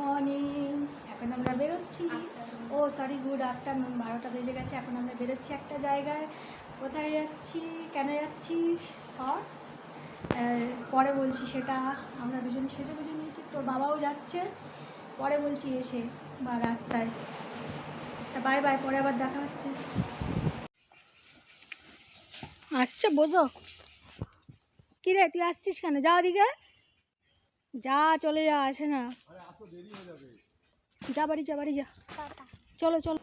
Morning. এখন আমরা বেরোচ্ছি। ও সরি গুড আফটারনুন বারোটা বেজে গেছে এখন আমরা বেরোচ্ছি একটা জায়গায়। কোথায় যাচ্ছি? কেন যাচ্ছি? সর পরে বলছি সেটা। আমরা দুজন সেজে বুঝে নিয়েছি তোর বাবাও যাচ্ছে। পরে বলছি এসে বা রাস্তায়। তা বাই বাই পরে আবার দেখা হচ্ছে। আসছে বোঝো। কী রে তুই আসছিস কেন? যা ওদিকে যা চলে যা, আসে না। যা বাড়ি যা বাড়ি, যা। চলো চলো।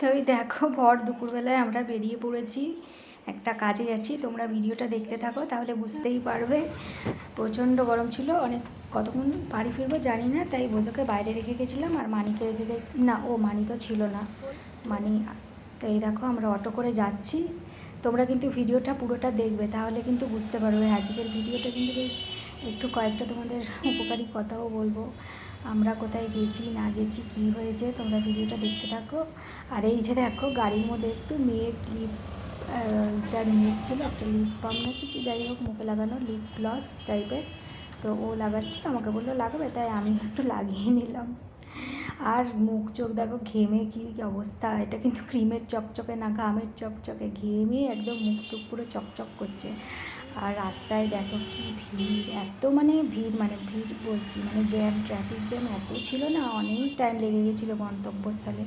তো ওই দেখো, ভর দুপুরবেলায় আমরা বেরিয়ে পড়েছি। একটা কাজে যাচ্ছি, তোমরা ভিডিওটা দেখতে থাকো, তাহলে বুঝতেই পারবে। প্রচণ্ড গরম ছিল, অনেক কতক্ষণ বাড়ি ফিরবো জানি না, তাই বোঝোকে বাইরে রেখে গেছিলাম, আর মানিকে রেখে গে না, ও মানি তো ছিল না। মানি, তো এই দেখো, আমরা অটো করে যাচ্ছি। তোমরা কিন্তু ভিডিওটা পুরোটা দেখবে, তাহলে কিন্তু বুঝতে পারবে, আজকের ভিডিওটা কিন্তু বেশ একটু কয়েকটা তোমাদের উপকারী কথাও বলব। আমরা কোথায় গেছি, না গেছি, কী হয়েছে, তোমরা ভিডিওটা দেখতে থাকো। আর এই যে দেখো, গাড়ির মধ্যে একটু মেয়ের লিপ যা নিয়ে এসেছিল, একটা লিপ বাম না কিছু, যাই হোক, মুখে লাগানো লিপ গ্লস টাইপের তো ও লাগাচ্ছিল, আমাকে বলল, লাগাবে? তাই আমি একটু লাগিয়ে নিলাম। আর মুখ চোখ দেখো, ঘেমে কি অবস্থা? এটা কিন্তু ক্রিমের চকচকে না, ঘামের চকচকে। ঘেমে একদম মুখ টুক পুরো চকচক করছে। আর রাস্তায় দেখো কি ভিড়, এত মানে ভিড় মানে ভিড় বলছি মানে জ্যাম ট্রাফিক জ্যাম এত ছিল না, অনেক টাইম লেগে গেছিল গন্তব্যস্থলে।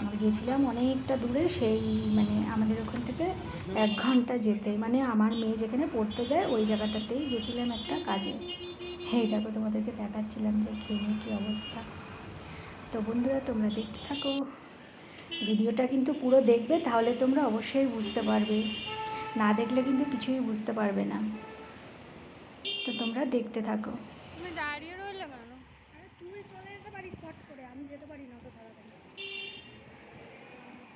আমরা গেছিলাম অনেকটা দূরে, সেই মানে আমাদের ওখান থেকে এক ঘণ্টা যেতে মানে আমার মেয়ে যেখানে পড়তে যায়, ওই জায়গাটাতেই গেছিলাম একটা কাজে। এই দেখো, তোমাদেরকে দেখাচ্ছিলাম যে ঘেমে কী অবস্থা। তো বন্ধুরা, তোমরা দেখতে থাকো। ভিডিওটা কিন্তু পুরো দেখবে, তাহলে তোমরা অবশ্যই বুঝতে পারবে। না দেখলে কিন্তু কিছুই বুঝতে পারবে না। তো তোমরা দেখতে থাকো। তুমি দাঁড়িয়ে রইলে কেন? তুই চলে যেতে পারিস স্পট করে আমি যেতে পারি না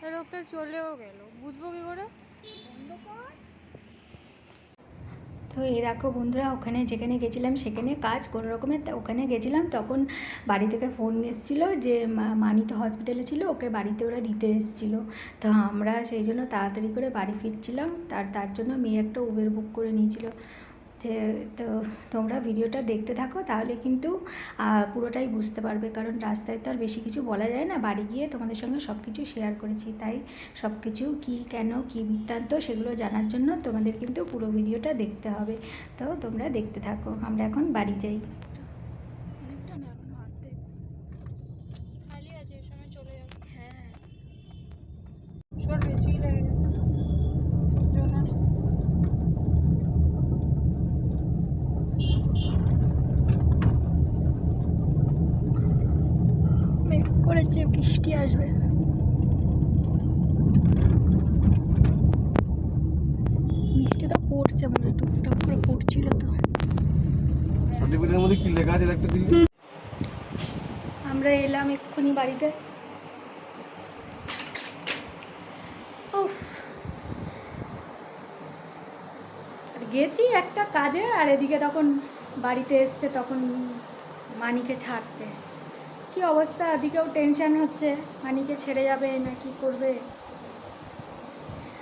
তো লোকটা চলেও গেল। বুঝব কি করে? বন্ধ কর। তো এই দেখো বন্ধুরা, ওখানে যেখানে গেছিলাম সেখানে কাজ, কোনো রকমের ওখানে গেছিলাম, তখন বাড়ি থেকে ফোন এসেছিল যে মানি তো হসপিটালে ছিল, ওকে বাড়িতে ওরা দিতে এসেছিল। তো আমরা সেই জন্য তাড়াতাড়ি করে বাড়ি ফিরছিলাম, তার তার জন্য মেয়ে একটা উবের বুক করে নিয়েছিল। যে, তো তোমরা ভিডিওটা দেখতে থাকো, তাহলে কিন্তু পুরোটাই বুঝতে পারবে। কারণ রাস্তায় তো আর বেশি কিছু বলা যায় না। বাড়ি গিয়ে তোমাদের সঙ্গে সব কিছু শেয়ার করেছি। তাই সব কিছু কী, কেন, কী বৃত্তান্ত সেগুলো জানার জন্য তোমাদের কিন্তু পুরো ভিডিওটা দেখতে হবে। তো তোমরা দেখতে থাকো। আমরা এখন বাড়ি যাই খালি আছে এই সময় চলে যাবে হ্যাঁ শোর বেশি লেগে করেছে বৃষ্টি আসবে। বৃষ্টি তো পড়ছে মনে টুকটাক করে পড়ছিল তো। সার্টিফিকেটের মধ্যে কি লেখা আছে একটা দিদি আমরা এলাম এক্ষুনি বাড়িতে। উফ। আর গেছি একটা কাজে আর এদিকে তখন বাড়িতে এসছে তখন মানিকে ছাড়তে। কি অবস্থা? এদিকেও টেনশন হচ্ছে। মানিকে ছেড়ে যাবে না কি করবে?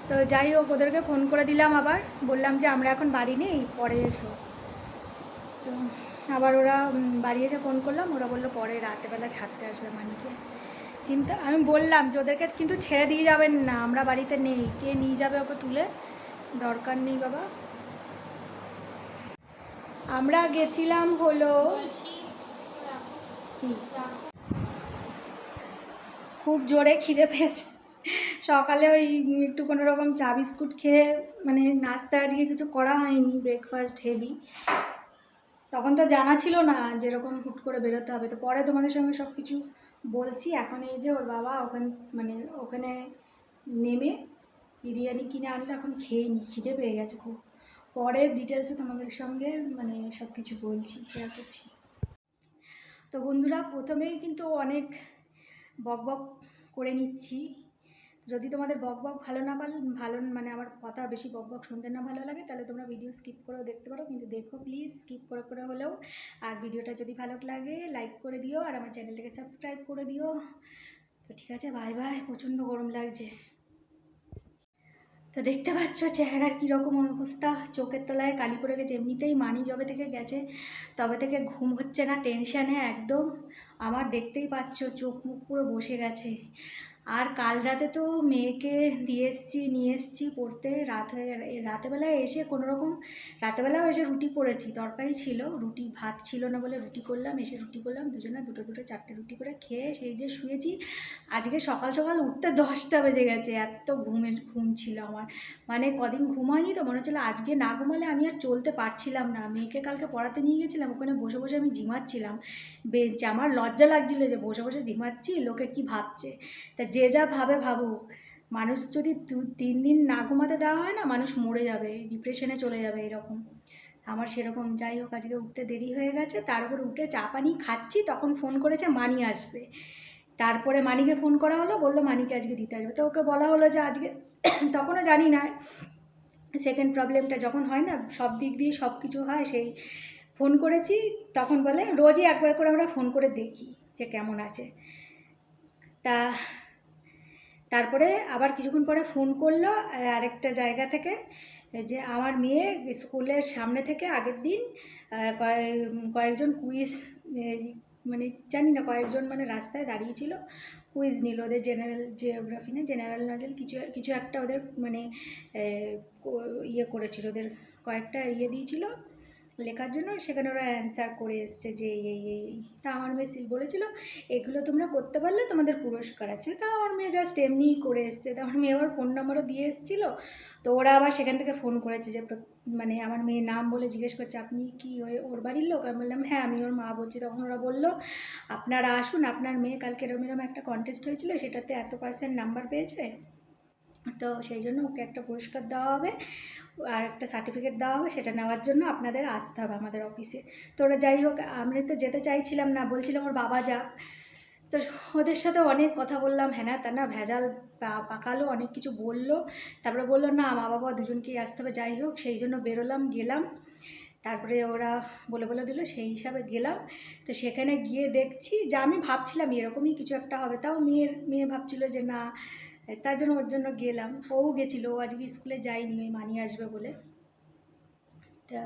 তো যাই হোক ওদেরকে ফোন করে দিলাম আবার। বললাম যে আমরা এখন বাড়ি নেই পরে এসো। তো আবার ওরা বাড়ি এসে ফোন করলাম। ওরা বলল পরে রাতেবেলা ছাড়তে আসবে মানিকে। চিন্তা আমি বললাম যে ওদেরকে কিন্তু ছেড়ে দিয়ে যাবেন না। আমরা বাড়িতে নেই। কে নিয়ে যাবে ওকে তুলে? দরকার নেই বাবা। আমরা গেছিলাম হলো কি? খুব জোরে খিদে পেয়েছে। সকালে ওই একটু কোনো রকম চা বিস্কুট খেয়ে মানে নাস্তা আজকে কিছু করা হয়নি ব্রেকফাস্ট হেভি তখন তো জানা ছিল না যেরকম হুট করে বেরোতে হবে। তো পরে তোমাদের সঙ্গে সব কিছু বলছি। এখন এই যে ওর বাবা ওখান মানে ওখানে নেমে বিরিয়ানি কিনে আনলে, এখন খেয়ে নি, খিদে পেয়ে গেছে খুব। পরে ডিটেলসে তোমাদের সঙ্গে মানে সব কিছু বলছি শেয়ার করছি। তো বন্ধুরা, প্রথমেই কিন্তু অনেক বক বক করে নিচ্ছি। যদি তোমাদের বক বক ভালো না পাল, ভালো মানে আমার কথা বেশি বক বক শুনতে না ভালো লাগে, তাহলে তোমরা ভিডিও স্কিপ করেও দেখতে পারো, কিন্তু দেখো প্লিজ স্কিপ করে করে হলেও। আর ভিডিওটা যদি ভালো লাগে লাইক করে দিও, আর আমার চ্যানেলটাকে সাবস্ক্রাইব করে দিও। তো ঠিক আছে বাই বাই প্রচণ্ড গরম লাগছে। তো দেখতে পাচ্ছ চেহারার কীরকম অবস্থা, চোখের তলায় কালি পড়ে গেছে, এমনিতেই মানি যবে থেকে গেছে, তবে থেকে ঘুম হচ্ছে না টেনশানে একদম। আমার দেখতেই পাচ্ছ চোখ মুখ পুরো বসে গেছে। আর কাল রাতে তো মেয়েকে দিয়ে এসছি, নিয়ে এসছি পড়তে। রাত রাতেবেলায় এসে কোনো রকম রাতেবেলাও এসে রুটি করেছি, তরকারি ছিল, রুটি ভাত ছিল না বলে রুটি করলাম, এসে রুটি করলাম, দুজনে দুটো দুটো চারটে রুটি করে খেয়ে সেই যে শুয়েছি, আজকে সকাল সকাল উঠতে দশটা বেজে গেছে, এত ঘুমের, ঘুম ছিল আমার। মানে কদিন ঘুম হয়নি তো, মনে হচ্ছিল আজকে না ঘুমালে আমি আর চলতে পারছিলাম না। মেয়েকে কালকে পড়াতে নিয়ে গেছিলাম, ওখানে বসে বসে আমি ঝিমাচ্ছিলাম বেঞ্চে, আমার লজ্জা লাগছিল যে বসে বসে ঝিমাচ্ছি লোকে কি ভাবছে? তা যে যা ভাবে ভাবুক। মানুষ যদি দু, তিন দিন না ঘুমাতে দেওয়া হয় না, মানুষ মরে যাবে ডিপ্রেশনে চলে যাবে এরকম। আমার সেরকম, যাই হোক, আজকে উঠতে দেরি হয়ে গেছে। তার উপর উঠে চা পানি খাচ্ছি, তখন ফোন করেছে মানি আসবে। তারপরে মানিকে ফোন করা হলো, বলল মানিকে আজকে দিতে আসবে। তো ওকে বলা হলো যে আজকে তখনও জানি না। সেকেন্ড প্রবলেমটা যখন হয় না, সব দিক দিয়ে সব কিছু হয়, সেই ফোন করেছি। তখন বলে, রোজই একবার করে আমরা ফোন করে দেখি যে কেমন আছে। তা তারপরে আবার কিছুক্ষণ পরে ফোন করল আরেকটা জায়গা থেকে যে আমার মেয়ে স্কুলের সামনে থেকে আগের দিন কয়েকজন কুইজ মানে জানি না, কয়েকজন মানে রাস্তায় দাঁড়িয়েছিল, কুইজ নিল ওদের জেনারেল জিওগ্রাফি না, জেনারেল নজেল কিছু কিছু একটা ওদের মানে ইয়ে করেছিল, ওদের কয়েকটা ইয়ে দিয়েছিল লেখার জন্য সেখানে ওরা অ্যান্সার করে এসছে যে এই এই। তা আমার মেয়ে সিল বলেছিল, এগুলো তোমরা করতে পারলে তোমাদের পুরস্কার আছে। তা আমার মেয়ে জাস্ট এমনিই করে এসছে। তা আমার মেয়ে আবার ফোন নাম্বারও দিয়ে এসেছিল। তো ওরা আবার সেখান থেকে ফোন করেছে যে মানে আমার মেয়ের নাম বলে জিজ্ঞেস করছে, আপনি কি ওই, ওর বাড়ির লোক? আমি বললাম হ্যাঁ আমি ওর মা বলছি। তখন ওরা বলল, আপনারা আসুন, আপনার মেয়ে কালকে এরম এরম একটা কন্টেস্ট হয়েছিল, সেটাতে এত পার্সেন্ট নাম্বার পেয়েছে? তো সেই জন্য ওকে একটা পুরস্কার দেওয়া হবে আর একটা সার্টিফিকেট দেওয়া হবে, সেটা নেওয়ার জন্য আপনাদের আসতে হবে আমাদের অফিসে তো ওরা যাই হোক, আমরা তো যেতে চাইছিলাম না, বলছিলাম ওর বাবা যাক। তো ওদের সাথে অনেক কথা বললাম হ্যানা ত্যানা ভেজাল পাকালো, অনেক কিছু বলল। তারপরে বলল, না, মা বাবা দুজনকেই আসতে হবে, যাই হোক। সেই জন্য বেরোলাম, গেলাম। তারপরে ওরা বলে বলে দিল, সেই হিসাবে গেলাম। তো সেখানে গিয়ে দেখছি যে, আমি ভাবছিলাম এরকমই কিছু একটা হবে। তাও মেয়ের, মেয়ে ভাবছিল যে, না তার জন্য ওর জন্য গেলাম। ও গেছিল, ও আজকে স্কুলে যায়নি, ওই মানি আসবে বলে। তা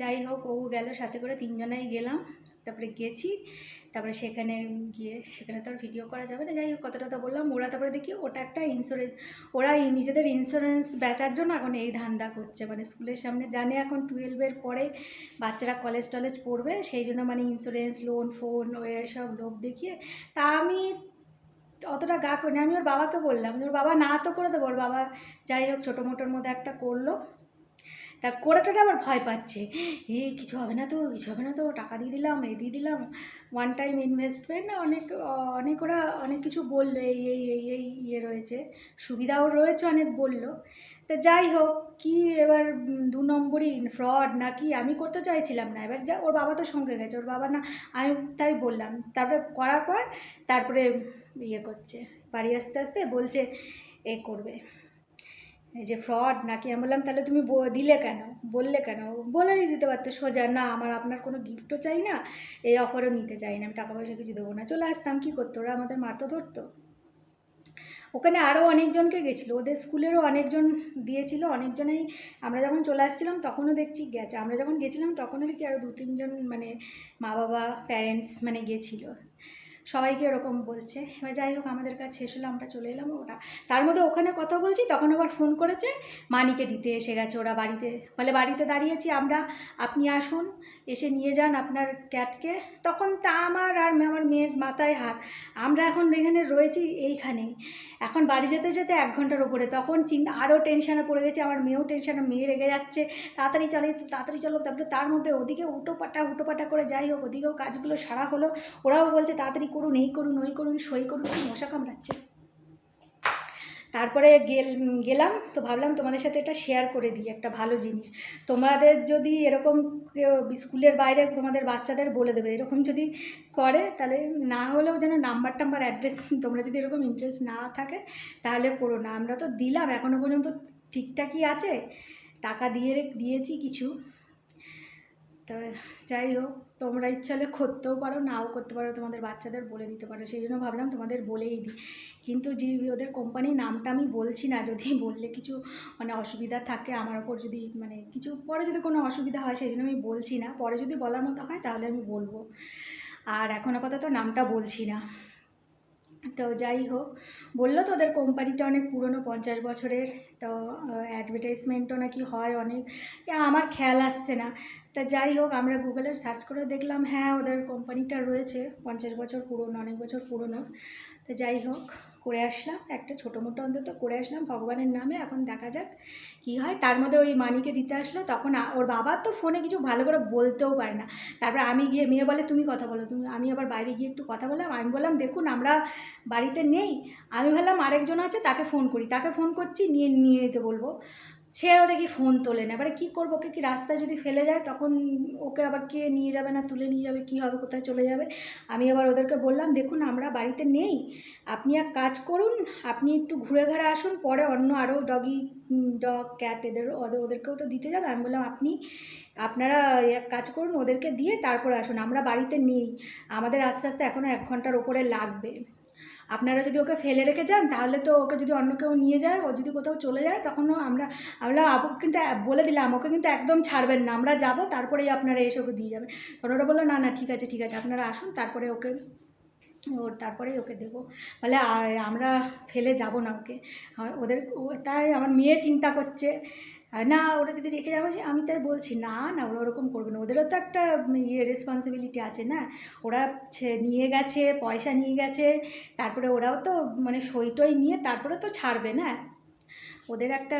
যাই হোক, ও গেল, সাথে করে তিনজনাই গেলাম। তারপরে গেছি, তারপরে সেখানে গিয়ে, সেখানে তো আর ভিডিও করা যাবে না। যাই হোক, কথাটা তো বললাম। ওরা তারপরে দেখি, ওটা একটা ইন্স্যুরেন্স ওরা নিজেদের ইন্স্যুরেন্স বেচার জন্য এখন এই ধান্দা করছে। মানে স্কুলের সামনে জানে এখন টুয়েলভের পরে বাচ্চারা কলেজ টলেজ পড়বে। সেই জন্য মানে ইন্স্যুরেন্স লোন ফোন এসব লোভ দেখিয়ে তা আমি অতটা গা করিনি। আমি ওর বাবাকে বললাম ওর বাবা না তো করে দেবো। ওর বাবা যাই হোক ছোটো মোটোর মধ্যে একটা করল। তা করে টোরে আবার ভয় পাচ্ছে। এ, কিছু হবে না তো, কিছু হবে না তো, টাকা দিয়ে দিলাম এই দিয়ে দিলাম ওয়ান টাইম ইনভেস্টমেন্ট অনেক অনেক ওরা অনেক কিছু বলল, এই এই এই এই ইয়ে রয়েছে। সুবিধাও রয়েছে অনেক বলল। তা যাই হোক, কি এবার দু নম্বরই ফ্রড না কি আমি করতে চাইছিলাম না। এবার যা, ওর বাবা তো সঙ্গে গেছে। ওর বাবা না, আমি তাই বললাম। তারপরে করার পর তারপরে ইয়ে করছে। বাড়ি আসতে আসতে বলছে, এ করবে। এই যে ফ্রড নাকি? আমি বললাম, তাহলে তুমি দিলে কেন? বললে কেন? বলেই দিতে পারতো সোজা, না, আমার আপনার কোনো গিফটও চাই না। এই অফারও নিতে চাই না। আমি টাকা পয়সা কিছু দেবো না। চলে আসতাম। কী করতো? ওরা আমাদের মারতো, ধরতো। ওখানে আরও অনেকজনকে গেছিল। ওদের স্কুলেরও অনেকজন দিয়েছিল, অনেকজনেই আমরা যখন চলে আসছিলাম তখনও দেখছি গেছে। আমরা যখন গেছিলাম তখনও দেখি আরও দু তিনজন মানে মা বাবা প্যারেন্টস মানে গেছিল। সবাইকে ওরকম বলছে। এবার যাই হোক, আমাদের কাজ শেষ হলো, আমরা চলে এলাম ওটা। তার মধ্যে ওখানে কথা বলছি, তখন আবার ফোন করেছে, মানিকে দিতে এসে গেছে ওরা বাড়িতে। বলে, বাড়িতে দাঁড়িয়েছি আমরা, আপনি আসুন, এসে নিয়ে যান আপনার ক্যাটকে তখন তা আমার আর আমার মেয়ের মাথায় হাত। আমরা এখন এখানে রয়েছি এইখানেই এখন বাড়ি যেতে যেতে এক ঘণ্টার ওপরে তখন চিন্তা আরও টেনশানে পড়ে গেছে, আমার মেয়েও টেনশানে মেয়ে রেগে যাচ্ছে। তাড়াতাড়ি চলে তাড়াতাড়ি চলো। তারপরে তার মধ্যে ওদিকে উটোপাটা উটোপাটা করে যাই হোক, ওদিকেও কাজগুলো সারা হলো। ওরাও বলছে, তাড়াতাড়ি করুন, এই করুন, ওই করুন, সই করুন মশা কামড়াচ্ছে। তারপরে গেল, গেলাম, তো ভাবলাম তোমাদের সাথে এটা শেয়ার করে দিই, একটা ভালো জিনিস। তোমাদের যদি এরকম কেউ স্কুলের বাইরে তোমাদের বাচ্চাদের বলে দেবে, এরকম যদি করে, তাহলে না হলেও যেন নাম্বার টাম্বার অ্যাড্রেস তোমরা যদি এরকম ইন্টারেস্ট না থাকে, তাহলে করো না। আমরা তো দিলাম এখনও পর্যন্ত ঠিকঠাকই আছে। টাকা দিয়ে দিয়েছি কিছু। তো যাই হোক, তোমরা ইচ্ছা হলে করতেও পারো, নাও করতে পারো, তোমাদের বাচ্চাদের বলে দিতে পারো। সেই জন্য ভাবলাম তোমাদের বলেই দিই। কিন্তু যে ওদের কোম্পানির নামটা আমি বলছি না, যদি বললে কিছু মানে অসুবিধা থাকে আমার ওপর যদি মানে কিছু পরে যদি কোনো অসুবিধা হয়, সেই জন্য আমি বলছি না। পরে যদি বলার মতো হয়, তাহলে আমি বলব। আর এখন আপাতত নামটা বলছি না। তো যাই হোক, বলল তো ওদের কোম্পানিটা অনেক পুরনো, পঞ্চাশ বছরের। তো অ্যাডভার্টাইজমেন্টও নাকি হয় অনেক। আমার খেয়াল আসছে না। তা যাই হোক, আমরা গুগলে সার্চ করে দেখলাম হ্যাঁ ওদের কোম্পানিটা রয়েছে। পঞ্চাশ বছর পুরনো, অনেক বছর পুরনো। তো যাই হোক, করে আসলাম। একটা ছোটো মোটো অন্তত করে আসলাম ভগবানের নামে। এখন দেখা যাক কী হয়। তার মধ্যে ওই মানিকে দিতে আসলো। তখন ওর বাবা তো ফোনে কিছু ভালো করে বলতেও পারে না। তারপর আমি গিয়ে, মেয়ে বলে, তুমি কথা বলো। তুমি, আমি আবার বাইরে গিয়ে একটু কথা বললাম। আমি বললাম, দেখুন, আমরা বাড়িতে নেই। আমি ভাবলাম আরেকজন আছে, তাকে ফোন করি। তাকে ফোন করছি, নিয়ে নিয়ে যেতে বলব। সেও দেখি ফোন তোলে না। এবারে কী করব, ওকে কি রাস্তায় যদি ফেলে যায়, তখন ওকে আবার কে নিয়ে যাবে না, তুলে নিয়ে যাবে, কী হবে, কোথায় চলে যাবে? আমি আবার ওদেরকে বললাম, দেখুন, আমরা বাড়িতে নেই। আপনি এক কাজ করুন, আপনি একটু ঘুরে ঘুরে আসুন, পরে অন্য আরও ডগি ডগ ক্যাট এদের, ওদের, ওদেরকেও তো দিতে যাবে। আমি বললাম, আপনি, আপনারা এক কাজ করুন, ওদেরকে দিয়ে তারপরে আসুন। আমরা বাড়িতে নেই। আমাদের আস্তে আস্তে এখনও এক ঘণ্টার ওপরে লাগবে। আপনারা যদি ওকে ফেলে রেখে যান, তাহলে তো ওকে যদি অন্য কেউ নিয়ে যায়, ও যদি কোথাও চলে যায়, তখনও আমরা আমরা আবু কিন্তু বলে দিলাম, ওকে কিন্তু একদম ছাড়বেন না। আমরা যাব, তারপরেই আপনারা এসে ওকে দিয়ে যাবেন। তখন ওরা বলল, না না, ঠিক আছে ঠিক আছে, আপনারা আসুন, তারপরে ওকে, ওর, তারপরেই ওকে দেবো। বলে আমরা ফেলে যাব না ওকে। ওদের তাই আমার মেয়ে চিন্তা করছে। না, ওরা যদি রেখে যাব আমি তাই বলছি, না না, ওরা ওরকম করবে না। ওদেরও তো একটা ইয়ে রেসপন্সিবিলিটি আছে না? ওরা নিয়ে গেছে, পয়সা নিয়ে গেছে, তারপরে ওরাও তো মানে সই টই নিয়ে তারপরে তো ছাড়বে না? ওদের একটা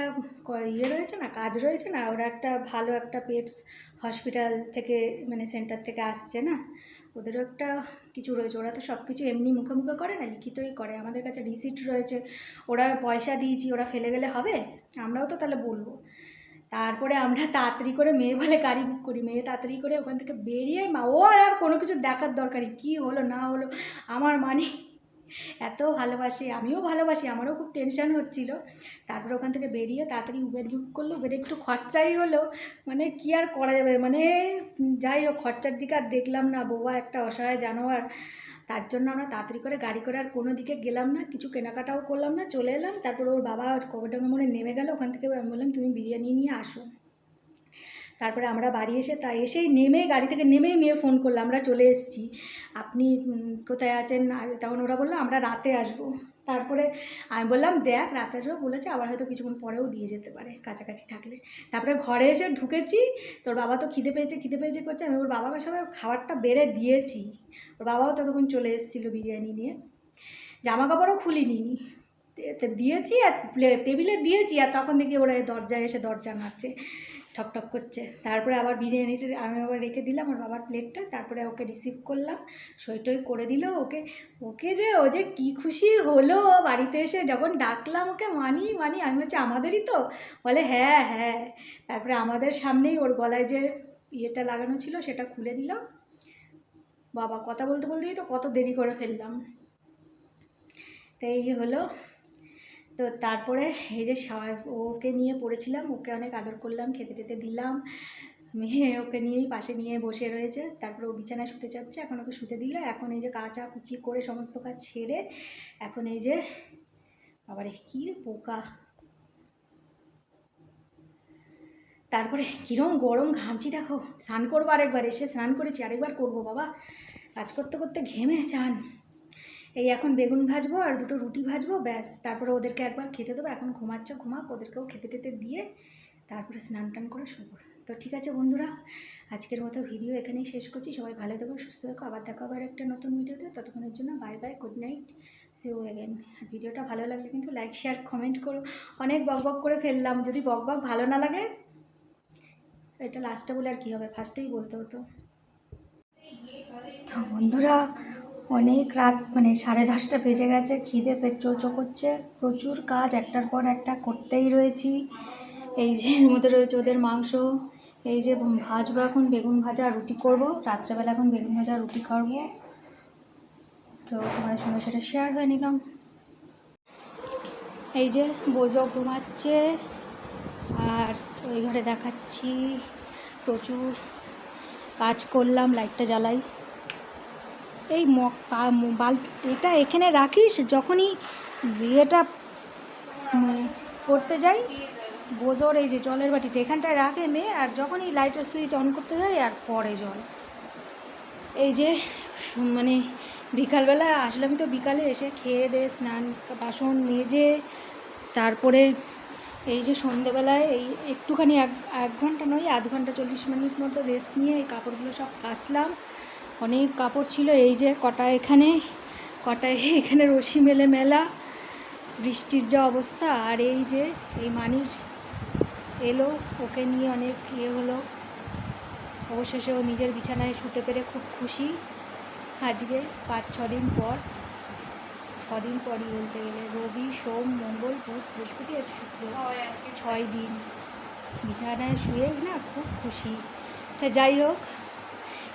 ইয়ে রয়েছে না, কাজ রয়েছে না? ওরা একটা ভালো একটা পেটস হসপিটাল থেকে মানে সেন্টার থেকে আসছে না? ওদেরও একটা কিছু রয়েছে। ওরা তো সব কিছু এমনি মুখে মুখে করে না, লিখিতই করে। আমাদের কাছে রিসিট রয়েছে, ওরা পয়সা দিয়েছি, ওরা ফেলে গেলে হবে? আমরাও তো তাহলে বলব। তারপরে আমরা তাড়াতাড়ি করে মেয়ে বলে গাড়ি বুক করি। মেয়ে তাড়াতাড়ি করে ওখান থেকে বেরিয়ে মা ও আর কোনো কিছু দেখার দরকারই কী হলো, না হলো, আমার মানে এত ভালোবাসি, আমিও ভালোবাসি, আমারও খুব টেনশন হচ্ছিল। তারপর ওখান থেকে বেরিয়ে তাড়াতাড়ি উবের বুক করল উবেরে একটু খরচাই হলো মানে কি আর করা যাবে? মানে যাই হোক, খরচার দিকে আর দেখলাম না বৌয়া একটা অসহায় জানোয়ার। তার জন্য আমরা তাড়াতাড়ি করে গাড়ি করে আর কোনো দিকে গেলাম না, কিছু কেনাকাটাও করলাম না, চলে এলাম। তারপর ওর বাবা কবরডাঙ্গা মনে নেমে গেল, ওখান থেকে আমি বললাম, তুমি বিরিয়ানি নিয়ে আসো। তারপরে আমরা বাড়ি এসে তা এসেই নেমে গাড়ি থেকে নেমেই মেয়ে ফোন করল, আমরা চলে এসেছি। আপনি কোথায় আছেন? তখন ওরা বলল, আমরা রাতে আসব। তারপরে আমি বললাম, দেখ, রাতে আসব। বলেছে, আবার হয়তো কিছুক্ষণ পরেও দিয়ে যেতে পারে, কাছাকাছি থাকলে। তারপরে ঘরে এসে ঢুকেছি। তোর বাবা তো খিদে পেয়েছে খিদে পেয়েছে করছে। আমি ওর বাবাকে সবাই খাবারটা বেড়ে দিয়েছি। ওর বাবাও ততক্ষণ চলে এসেছিল বিরিয়ানি নিয়ে। জামা কাপড়ও খুলিনি দিয়েছি আর টেবিলে দিয়েছি আর তখন দেখি ওরা দরজায় এসে দরজা নাড়ছে ঠক ঠক করছে। তারপরে আবার বিরিয়ানিটা আমি আবার রেখে দিলাম, ওর বাবার প্লেটটা তারপরে ওকে রিসিভ করলাম। সই টই করে দিল ওকে। ওকে যে ও যে কী খুশি হলো বাড়িতে এসে। যখন ডাকলাম ওকে, মানি মানি, আমি হচ্ছে আমাদেরই তো? বলে হ্যাঁ হ্যাঁ। তারপরে আমাদের সামনেই ওর গলায় যে ইয়েটা লাগানো ছিল সেটা খুলে দিলাম বাবা কথা বলতে, বলতেই তো কত দেরি করে ফেললাম। তো এই হলো তো তারপরে এই যে ওকে নিয়ে পড়েছিলাম, ওকে অনেক আদর করলাম, খেতে টেতে দিলাম মেয়ে ওকে নিয়েই পাশে নিয়ে বসে রয়েছে, তারপরে ও বিছানায় শুতে চাচ্ছে এখন ওকে শুতে দিল, এখন এই যে কাঁচা কুচি করে সমস্ত কাজ ছেড়ে এখন এই যে আবার কী পোকা। তারপরে কীরম গরম ঘামছি দেখো, স্নান করব আরেকবার, এসে স্নান করেছি আরেকবার করব বাবা, কাজ করতে করতে ঘেমে চান এই এখন বেগুন ভাজবো আর দুটো রুটি ভাজবো, ব্যাস। তারপরে ওদেরকে একবার খেতে দেবো। এখন ঘুমাচ্ছে, ঘুমাক, ওদেরকেও খেতে টেতে দিয়ে তারপরে স্নান টান করে শোবো। তো ঠিক আছে বন্ধুরা, আজকের মতো ভিডিও এখানেই শেষ করছি। সবাই ভালো থেকো, সুস্থ থেকো। আবার দেখা আবার একটা নতুন ভিডিওতে। ততক্ষণের জন্য bye bye good night see you again ভিডিওটা ভালো লাগলে কিন্তু লাইক শেয়ার কমেন্ট করো। অনেক বক বক করে ফেললাম। যদি বক বক ভালো না লাগে, এটা লাস্টে বলে আর কী হবে? ফার্স্টেই বলতে হতো। তো বন্ধুরা অনেক রাত মানে সাড়ে দশটা বেজে গেছে, খিদে পেট চোচো করছে, প্রচুর কাজ, একটার পর একটা করতেই রয়েছি। এই যে এর মধ্যে রয়েছে ওদের মাংস, এই যে ভাজবো এখন, বেগুন ভাজা রুটি করব, রাত্রেবেলা এখন বেগুন ভাজা রুটি খাব তো তোমাদের সঙ্গে সেটা শেয়ার হয়ে নিলাম। এই যে বোঝো ঘুমাচ্ছে, আর ওই ঘরে দেখাচ্ছি, প্রচুর কাজ করলাম, লাইটটা জ্বালাই। এই মগ বাল এটা এখানে রাখিস যখনই উম, করতে যাই বোজোর এই যে জলের বাটিতে এখানটায় রাখে মেয়ে আর যখনই লাইটের সুইচ অন করতে যাই আর পরে জল। এই যে মানে বিকালবেলা আসলাম তো বিকালে এসে খেয়ে দিয়ে স্নান বাসন মেজে তারপরে এই যে সন্ধেবেলায় এই একটুখানি এক এক ঘণ্টা নয় আধ ঘণ্টা চল্লিশ মিনিট মতো রেস্ট নিয়ে এই কাপড়গুলো সব কাচলাম। অনেক কাপড় ছিল এই যে কটা এখানে কটা এখানে রশি মেলে মেলা বৃষ্টির যা অবস্থা আর এই যে এই মানির এলো ওকে নিয়ে অনেক ইয়ে হলো। অবশেষে ও নিজের বিছানায় শুতে পেরে খুব খুশি। আজকে পাঁচ ছ দিন পর ছদিন পরই বলতে গেলে রবি সোম মঙ্গল বুধ বৃহস্পতি আর শুক্র ছয় দিন। বিছানায় শুয়ে না খুব খুশি। তা যাই হোক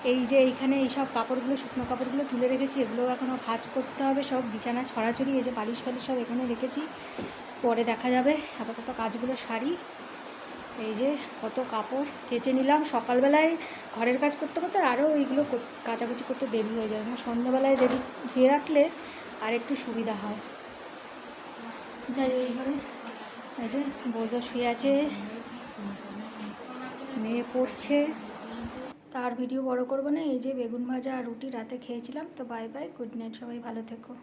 এই যে এইখানে এই সব কাপড়গুলো, শুকনো কাপড়গুলো তুলে রেখেছি, এগুলো এখনও ভাজ করতে হবে, সব বিছানা ছড়াছড়ি, এই যে বালিশ ফালিশ সব এখানে রেখেছি। পরে দেখা যাবে, আপাতত কাজগুলো সারি। এই যে কত কাপড় কেচে নিলাম, সকালবেলায় ঘরের কাজ করতে করতে আরও এইগুলো কাচাকুচি করতে দেরি হয়ে যায়। মানে সন্ধ্যাবেলায় রেডি ধুয়ে রাখলে আর একটু সুবিধা হয়। যাই এইভাবে এই যে বোঝা শুয়ে আছে, মেয়ে পড়ছে। তার ভিডিও বড় করব না, এই যে বেগুন ভাজা আর রুটি রাতে খেয়েছিলাম, তো বাই বাই গুড নাইট সবাই, ভালো থেকো।